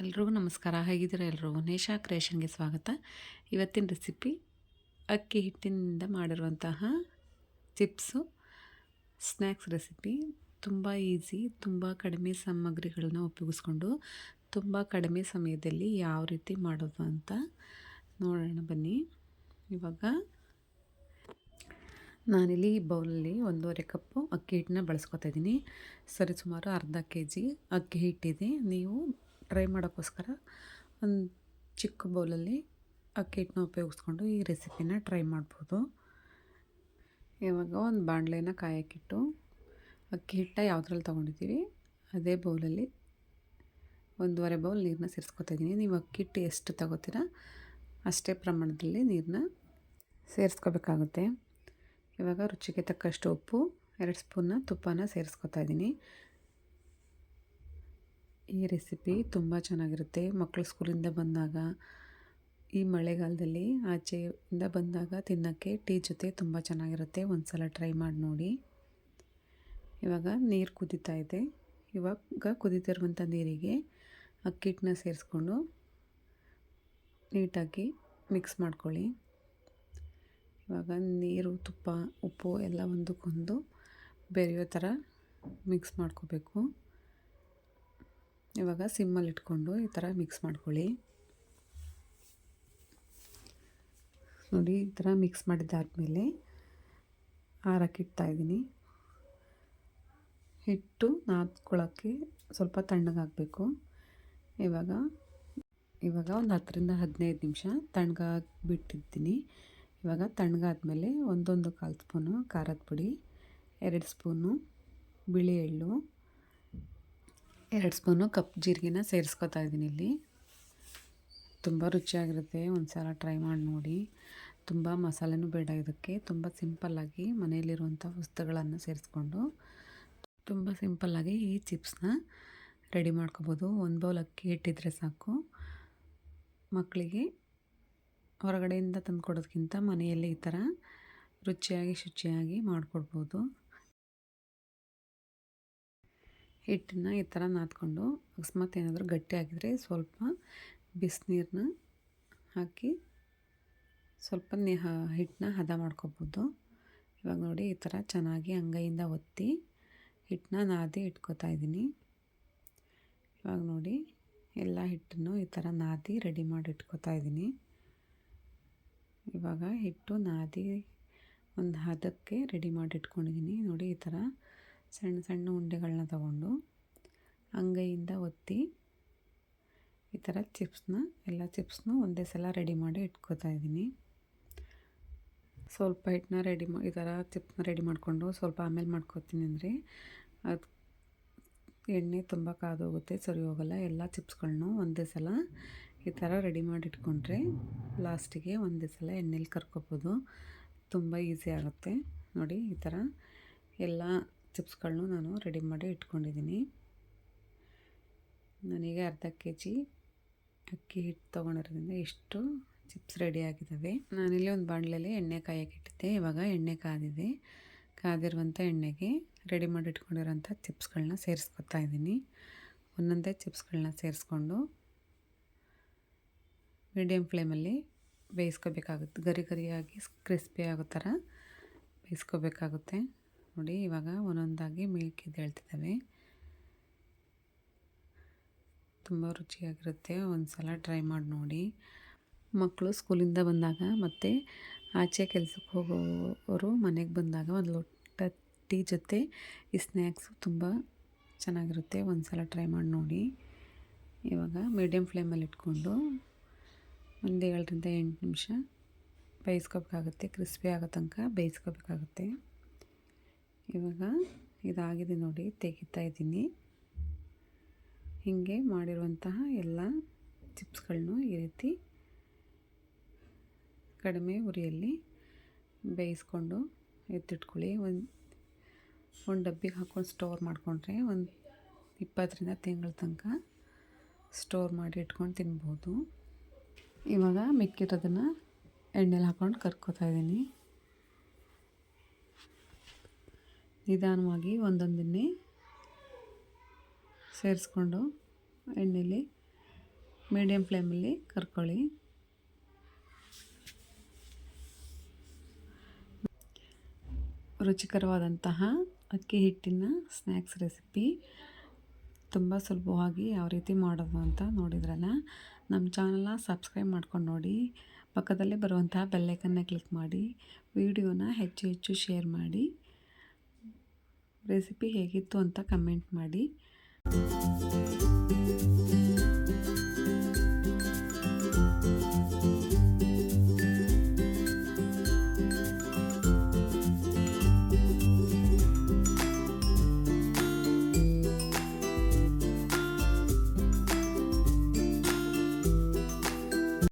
ಎಲ್ರಿಗೂ ನಮಸ್ಕಾರ. ಹೇಗಿದ್ದೀರಾ ಎಲ್ಲರೂ ನೇಷಾ ಕ್ರಿಯೇಷನ್ಗೆ ಸ್ವಾಗತ. ಇವತ್ತಿನ ರೆಸಿಪಿ ಅಕ್ಕಿ ಹಿಟ್ಟಿನಿಂದ ಮಾಡಿರುವಂತಹ ಚಿಪ್ಸು, ಸ್ನ್ಯಾಕ್ಸ್ ರೆಸಿಪಿ. ತುಂಬ ಈಸಿ, ತುಂಬ ಕಡಿಮೆ ಸಾಮಗ್ರಿಗಳನ್ನ ಉಪಯೋಗಿಸ್ಕೊಂಡು ತುಂಬ ಕಡಿಮೆ ಸಮಯದಲ್ಲಿ ಯಾವ ರೀತಿ ಮಾಡೋದು ಅಂತ ನೋಡೋಣ ಬನ್ನಿ. ಇವಾಗ ನಾನಿಲ್ಲಿ ಈ ಬೌಲಲ್ಲಿ ಒಂದೂವರೆ ಕಪ್ಪು ಅಕ್ಕಿ ಹಿಟ್ಟನ್ನ ಬಳಸ್ಕೊತಾ ಇದ್ದೀನಿ. ಸರಿ ಸುಮಾರು ಅರ್ಧ ಕೆ ಜಿ ಅಕ್ಕಿ ಹಿಟ್ಟಿದೆ. ನೀವು ಟ್ರೈ ಮಾಡೋಕ್ಕೋಸ್ಕರ ಒಂದು ಚಿಕ್ಕ ಬೌಲಲ್ಲಿ ಅಕ್ಕಿ ಹಿಟ್ಟನ್ನ ಉಪಯೋಗಿಸ್ಕೊಂಡು ಈ ರೆಸಿಪಿನ ಟ್ರೈ ಮಾಡ್ಬೋದು. ಇವಾಗ ಒಂದು ಬಾಣಲೆನ ಕಾಯಕ್ಕಿಟ್ಟು ಅಕ್ಕಿ ಹಿಟ್ಟ ಯಾವುದ್ರಲ್ಲಿ ತೊಗೊಂಡಿದ್ದೀವಿ ಅದೇ ಬೌಲಲ್ಲಿ ಒಂದೂವರೆ ಬೌಲ್ ನೀರನ್ನ ಸೇರಿಸ್ಕೊತಾ ಇದ್ದೀನಿ. ನೀವು ಅಕ್ಕಿ ಹಿಟ್ಟು ಎಷ್ಟು ತಗೋತೀರಾ ಅಷ್ಟೇ ಪ್ರಮಾಣದಲ್ಲಿ ನೀರನ್ನ ಸೇರಿಸ್ಕೋಬೇಕಾಗುತ್ತೆ. ಇವಾಗ ರುಚಿಗೆ ತಕ್ಕಷ್ಟು ಉಪ್ಪು, ಎರಡು ಸ್ಪೂನ್ನ ತುಪ್ಪನ ಸೇರಿಸ್ಕೊತಾ ಇದ್ದೀನಿ. ಈ ರೆಸಿಪಿ ತುಂಬ ಚೆನ್ನಾಗಿರುತ್ತೆ. ಮಕ್ಕಳು ಸ್ಕೂಲಿಂದ ಬಂದಾಗ, ಈ ಮಳೆಗಾಲದಲ್ಲಿ ಆಚೆಯಿಂದ ಬಂದಾಗ ತಿನ್ನೋಕ್ಕೆ ಟೀ ಜೊತೆ ತುಂಬ ಚೆನ್ನಾಗಿರುತ್ತೆ. ಒಂದು ಸಲ ಟ್ರೈ ಮಾಡಿ ನೋಡಿ. ಇವಾಗ ನೀರು ಕುದೀತಾ ಇದೆ. ಇವಾಗ ಕುದೀತಿರುವಂಥ ನೀರಿಗೆ ಅಕ್ಕಿಟ್ಟನ್ನ ಸೇರಿಸ್ಕೊಂಡು ನೀಟಾಗಿ ಮಿಕ್ಸ್ ಮಾಡ್ಕೊಳ್ಳಿ. ಇವಾಗ ನೀರು, ತುಪ್ಪ, ಉಪ್ಪು ಎಲ್ಲ ಒಂದಕ್ಕೊಂದು ಬೆರೆಯೋ ಥರ ಮಿಕ್ಸ್ ಮಾಡ್ಕೋಬೇಕು. ಇವಾಗ ಸಿಮ್ಮಲ್ಲಿ ಇಟ್ಕೊಂಡು ಈ ಥರ ಮಿಕ್ಸ್ ಮಾಡ್ಕೊಳ್ಳಿ. ನೋಡಿ, ಈ ಥರ ಮಿಕ್ಸ್ ಮಾಡಿದ್ದಾದಮೇಲೆ ಆರಕ್ಕಿಡ್ತಾ ಇದ್ದೀನಿ. ಹಿಟ್ಟು ನಾದ್ಕೊಳ್ಳೋಕ್ಕೆ ಸ್ವಲ್ಪ ತಣ್ಣಗಾಗಬೇಕು ಇವಾಗ ಇವಾಗ ಒಂದು ಹತ್ತರಿಂದ ಹದಿನೈದು ನಿಮಿಷ ತಣ್ಣಗಾಗಿ ಬಿಟ್ಟಿದ್ದೀನಿ ಇವಾಗ ತಣ್ಣಗಾದ್ಮೇಲೆ ಒಂದೊಂದು ಕಾಲು ಸ್ಪೂನು ಖಾರದ ಪುಡಿ, ಎರಡು ಸ್ಪೂನು ಬಿಳಿ ಎಳ್ಳು ಎರಡು ಸ್ಪೂನು ಕಪ್ ಜೀರಿಗೆನ ಸೇರಿಸ್ಕೊತಾ ಇದ್ದೀನಿ ಇಲ್ಲಿ. ತುಂಬ ರುಚಿಯಾಗಿರುತ್ತೆ ಒಂದು ಸಲ ಟ್ರೈ ಮಾಡಿ ನೋಡಿ. ತುಂಬ ಮಸಾಲೆನೂ ಬೇಡ ಇದಕ್ಕೆ. ತುಂಬ ಸಿಂಪಲ್ಲಾಗಿ ಮನೆಯಲ್ಲಿರುವಂಥ ವಸ್ತುಗಳನ್ನು ಸೇರಿಸ್ಕೊಂಡು ತುಂಬ ಸಿಂಪಲ್ಲಾಗಿ ಈ ಚಿಪ್ಸ್ನ ರೆಡಿ ಮಾಡ್ಕೋಬೋದು. ಒಂದು ಬೌಲ್ ಅಕ್ಕಿ ಇಟ್ಟಿದ್ರೆ ಸಾಕು. ಮಕ್ಕಳಿಗೆ ಹೊರಗಡೆಯಿಂದ ತಂದು ಕೊಡೋದಕ್ಕಿಂತ ಮನೆಯಲ್ಲಿ ಈ ಥರ ರುಚಿಯಾಗಿ ಶುಚಿಯಾಗಿ ಮಾಡಿಕೊಡ್ಬೋದು. ಹಿಟ್ಟನ್ನ ಈ ಥರ ನಾದ್ಕೊಂಡು ಅಕಸ್ಮಾತ್ ಏನಾದರೂ ಗಟ್ಟಿ ಆಗಿದ್ರೆ ಸ್ವಲ್ಪ ಬಿಸಿನೀರನ್ನ ಹಾಕಿ ಸ್ವಲ್ಪ ನಿ ಹಿಟ್ಟನ್ನ ಹದ ಮಾಡ್ಕೊಬೋದು. ಇವಾಗ ನೋಡಿ ಈ ಥರ ಚೆನ್ನಾಗಿ ಅಂಗೈಯಿಂದ ಒತ್ತಿ ಹಿಟ್ಟನ್ನ ನಾದಿ ಇಟ್ಕೋತಾ ಇದ್ದೀನಿ. ಇವಾಗ ನೋಡಿ ಎಲ್ಲ ಹಿಟ್ಟನ್ನು ಈ ಥರ ನಾದಿ ರೆಡಿ ಮಾಡಿ ಇಟ್ಕೋತಾ ಇದ್ದೀನಿ. ಇವಾಗ ಹಿಟ್ಟು ನಾದಿ ಒಂದು ಹದಕ್ಕೆ ರೆಡಿ ಮಾಡಿ ಇಟ್ಕೊಂಡಿದ್ದೀನಿ. ನೋಡಿ ಈ ಥರ ಸಣ್ಣ ಸಣ್ಣ ಉಂಡೆಗಳನ್ನ ತಗೊಂಡು ಅಂಗೈಯಿಂದ ಒತ್ತಿ ಈ ಥರ ಚಿಪ್ಸ್ನ, ಎಲ್ಲ ಚಿಪ್ಸ್ನು ಒಂದೇ ಸಲ ರೆಡಿ ಮಾಡಿ ಇಟ್ಕೋತಾ ಇದ್ದೀನಿ. ಸ್ವಲ್ಪ ಹಿಟ್ಟನ್ನ ರೆಡಿ ಮಾ, ಈ ಥರ ಚಿಪ್ಸ್ನ ರೆಡಿ ಮಾಡಿಕೊಂಡು ಸ್ವಲ್ಪ ಆಮೇಲೆ ಮಾಡ್ಕೋತೀನಿ ಅಂದರೆ ಅದು ಎಣ್ಣೆ ತುಂಬ ಕಾದೋಗುತ್ತೆ, ಸರಿ ಹೋಗಲ್ಲ. ಎಲ್ಲ ಚಿಪ್ಸ್ಗಳನ್ನೂ ಒಂದೇ ಸಲ ಈ ಥರ ರೆಡಿ ಮಾಡಿ ಇಟ್ಕೊಂಡ್ರೆ ಲಾಸ್ಟಿಗೆ ಒಂದೇ ಸಲ ಎಣ್ಣೆಲಿ ಕರ್ಕೋಬೋದು. ತುಂಬ ಈಸಿ ಆಗುತ್ತೆ. ನೋಡಿ ಈ ಥರ ಎಲ್ಲ ಚಿಪ್ಸ್ಗಳನ್ನೂ ನಾನು ರೆಡಿ ಮಾಡಿ ಇಟ್ಕೊಂಡಿದ್ದೀನಿ. ನನಗೆ ಅರ್ಧ ಕೆ ಜಿ ಅಕ್ಕಿ ಹಿಟ್ಟು ತೊಗೊಂಡಿರೋದ್ರಿಂದ ಇಷ್ಟು ಚಿಪ್ಸ್ ರೆಡಿ ಆಗಿದ್ದಾವೆ. ನಾನಿಲ್ಲಿ ಒಂದು ಬಾಣಲೆಯಲ್ಲಿ ಎಣ್ಣೆ ಕಾಯಕ್ಕೆ ಇಟ್ಟಿದ್ದೆ. ಇವಾಗ ಎಣ್ಣೆ ಕಾದಿದೆ. ಕಾದಿರುವಂಥ ಎಣ್ಣೆಗೆ ರೆಡಿ ಮಾಡಿ ಇಟ್ಕೊಂಡಿರೋಂಥ ಚಿಪ್ಸ್ಗಳನ್ನ ಸೇರಿಸ್ಕೊತಾ ಇದ್ದೀನಿ. ಒಂದೊಂದೇ ಚಿಪ್ಸ್ಗಳನ್ನ ಸೇರಿಸ್ಕೊಂಡು ಮೀಡಿಯಮ್ ಫ್ಲೇಮಲ್ಲಿ ಬೇಯಿಸ್ಕೋಬೇಕಾಗುತ್ತೆ. ಗರಿ ಗರಿಯಾಗಿ ಕ್ರಿಸ್ಪಿ ಆಗೋ ಥರ ಬೇಯಿಸ್ಕೋಬೇಕಾಗುತ್ತೆ. ನೋಡಿ, ಇವಾಗ ಒಂದೊಂದಾಗಿ ಹೇಳ್ತಿದ್ದಾವೆ. ತುಂಬ ರುಚಿಯಾಗಿರುತ್ತೆ. ಒಂದು ಸಲ ಟ್ರೈ ಮಾಡಿ ನೋಡಿ. ಮಕ್ಕಳು ಸ್ಕೂಲಿಂದ ಬಂದಾಗ ಮತ್ತು ಆಚೆ ಕೆಲಸಕ್ಕೆ ಹೋಗೋರು ಮನೆಗೆ ಬಂದಾಗ ಒಂದು ಲೋಟ ಟೀ ಜೊತೆ ಈ ಸ್ನ್ಯಾಕ್ಸು ತುಂಬ ಚೆನ್ನಾಗಿರುತ್ತೆ. ಒಂದು ಸಲ ಟ್ರೈ ಮಾಡಿ ನೋಡಿ. ಇವಾಗ ಮೀಡಿಯಮ್ ಫ್ಲೇಮಲ್ಲಿ ಇಟ್ಕೊಂಡು ಒಂದು ಏಳರಿಂದ ಎಂಟು ನಿಮಿಷ ಬೇಯಿಸ್ಕೋಬೇಕಾಗುತ್ತೆ. ಕ್ರಿಸ್ಪಿ ಆಗೋ ತನಕ ಬೇಯಿಸ್ಕೋಬೇಕಾಗುತ್ತೆ. ಇವಾಗ ಇದಾಗಿದೆ ನೋಡಿ, ತೆಗಿತಾ ಇದ್ದೀನಿ. ಹೀಗೆ ಮಾಡಿರುವಂತಹ ಎಲ್ಲ ಚಿಪ್ಸ್ಗಳನ್ನು ಈ ರೀತಿ ಕಡಿಮೆ ಉರಿಯಲ್ಲಿ ಬೇಯಿಸ್ಕೊಂಡು ಎತ್ತಿಟ್ಕೊಳ್ಳಿ. ಒಂದು ಒಂದು ಡಬ್ಬಿಗೆ ಹಾಕ್ಕೊಂಡು ಸ್ಟೋರ್ ಮಾಡಿಕೊಂಡ್ರೆ ಒಂದು ಇಪ್ಪತ್ತರಿಂದ ತಿಂಗಳ ತನಕ ಸ್ಟೋರ್ ಮಾಡಿ ಇಟ್ಕೊಂಡು ತಿನ್ಬೋದು. ಇವಾಗ ಮಿಕ್ಕಿರೋದನ್ನು ಎಣ್ಣೆಲಿ ಹಾಕ್ಕೊಂಡು ಕರ್ಕೋತಾ ಇದ್ದೀನಿ. ನಿಧಾನವಾಗಿ ಒಂದೊಂದನ್ನೇ ಸೇರಿಸ್ಕೊಂಡು ಎಣ್ಣೆಲಿ ಮೀಡಿಯಮ್ ಫ್ಲೇಮಲ್ಲಿ ಕರ್ಕೊಳ್ಳಿ. ರುಚಿಕರವಾದಂತಹ ಅಕ್ಕಿ ಹಿಟ್ಟಿನ ಸ್ನ್ಯಾಕ್ಸ್ ರೆಸಿಪಿ ತುಂಬ ಸುಲಭವಾಗಿ ಯಾವ ರೀತಿ ಮಾಡೋದು ಅಂತ ನೋಡಿದ್ರಲ್ಲ, ನಮ್ಮ ಚಾನಲ್ನ ಸಬ್ಸ್ಕ್ರೈಬ್ ಮಾಡ್ಕೊಂಡು ನೋಡಿ, ಪಕ್ಕದಲ್ಲೇ ಬರುವಂತಹ ಬೆಲ್ಲೈಕನ್ನ ಕ್ಲಿಕ್ ಮಾಡಿ ವಿಡಿಯೋನ ಹೆಚ್ಚು ಹೆಚ್ಚು ಶೇರ್ ಮಾಡಿ. ರೆಸಿಪಿ ಹೇಗಿತ್ತು ಅಂತ ಕಮೆಂಟ್ ಮಾಡಿ.